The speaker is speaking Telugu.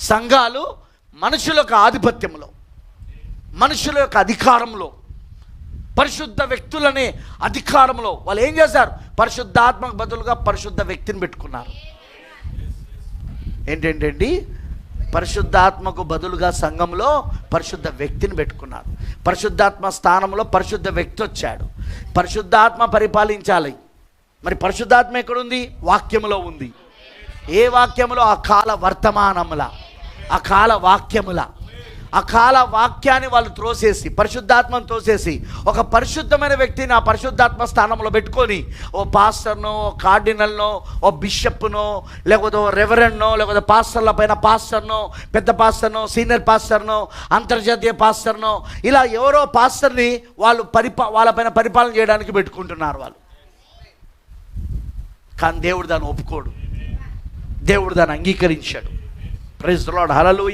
సంఘాలు మనుషుల యొక్క ఆధిపత్యంలో మనుషుల యొక్క అధికారంలో పరిశుద్ధ వ్యక్తులనే అధికారంలో వాళ్ళు ఏం చేశారు? పరిశుద్ధాత్మకు బదులుగా పరిశుద్ధ వ్యక్తిని పెట్టుకున్నారు. ఏంటంటండి పరిశుద్ధాత్మకు బదులుగా సంఘంలో పరిశుద్ధ వ్యక్తిని పెట్టుకున్నారు. పరిశుద్ధాత్మ స్థానంలో పరిశుద్ధ వ్యక్తి వచ్చాడు. పరిశుద్ధాత్మ పరిపాలించాలి. మరి పరిశుద్ధాత్మ ఎక్కడుంది? వాక్యములో ఉంది. ఏ వాక్యములో? ఆ కాల వర్తమానముల. ఆ కాల వాక్యముల. ఆ కాల వాక్యాన్ని వాళ్ళు త్రోసేసి పరిశుద్ధాత్మను తోసేసి ఒక పరిశుద్ధమైన వ్యక్తిని ఆ పరిశుద్ధాత్మ స్థానంలో పెట్టుకొని ఓ పాస్టర్నో ఓ కార్డినల్నో ఓ బిషప్నో లేకపోతే ఓ రెవరెండ్నో లేకపోతే పాస్టర్ల పైన పాస్టర్నో పెద్ద పాస్టర్నో సీనియర్ పాస్టర్నో అంతర్జాతీయ పాస్టర్నో ఇలా ఎవరో పాస్టర్ని వాళ్ళు పరిపా వాళ్ళపైన పరిపాలన చేయడానికి పెట్టుకుంటున్నారు వాళ్ళు. కానీ దేవుడు దాన్ని ఒప్పుకోడు. దేవుడు దాన్ని అంగీకరించాడు. ప్రైజ్ లాడ్ హలలుయ